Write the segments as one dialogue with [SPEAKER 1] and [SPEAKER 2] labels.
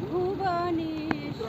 [SPEAKER 1] ভুবনেশ্বর।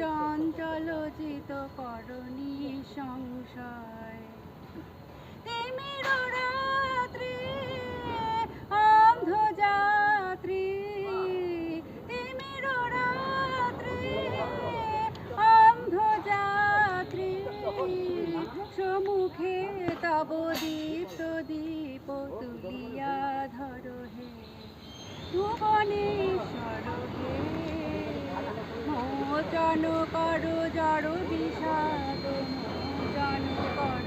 [SPEAKER 1] চকিত চঞ্চল চিত করণী সংশয়। তিমির সমুখে তব দীপ তুলিয়া ধর হে। ভুবনেশ্বর মোচন কর, জড় বিষাদ কর।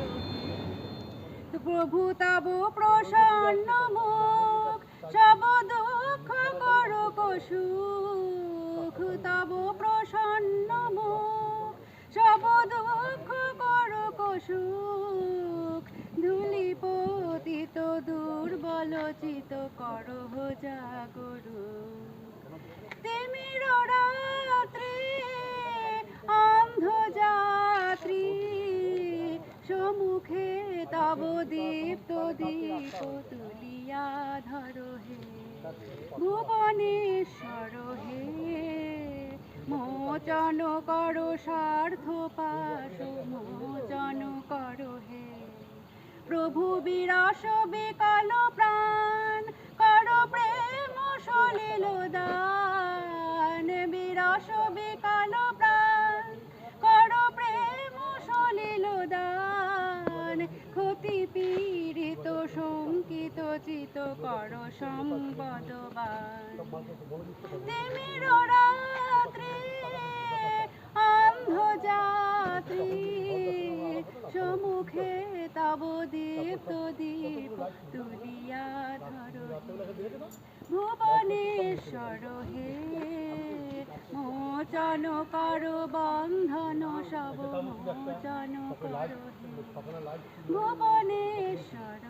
[SPEAKER 1] প্রভু তব প্রসন্ন মুখ, সব দুঃখ করো সুখ। তব প্রসন্ন মুখ, সব দুঃখ করো সুখ। ধুলি পতিত দুর্বল চিত করহ জাগরু। দীপ্ত দীপ তুলিয়া ধর হে, ভুবনেশ্বর হে। মোচন কর স্বার্থ পাশ, মোচন কর হে। প্রভু বিরস বিকল প্রাণ, কর প্রেম সলিল দান। শঙ্কিত চিত কর সম্পদবান তিমির রাত্রি অন্ধ যাত্রী সমুখে তব দীপ্ত দীপ তুলিয়া ধর ভুবনেশ্বর হে, মোচন কর বন্ধন, সব মোচন কর ভুবনেশ্বর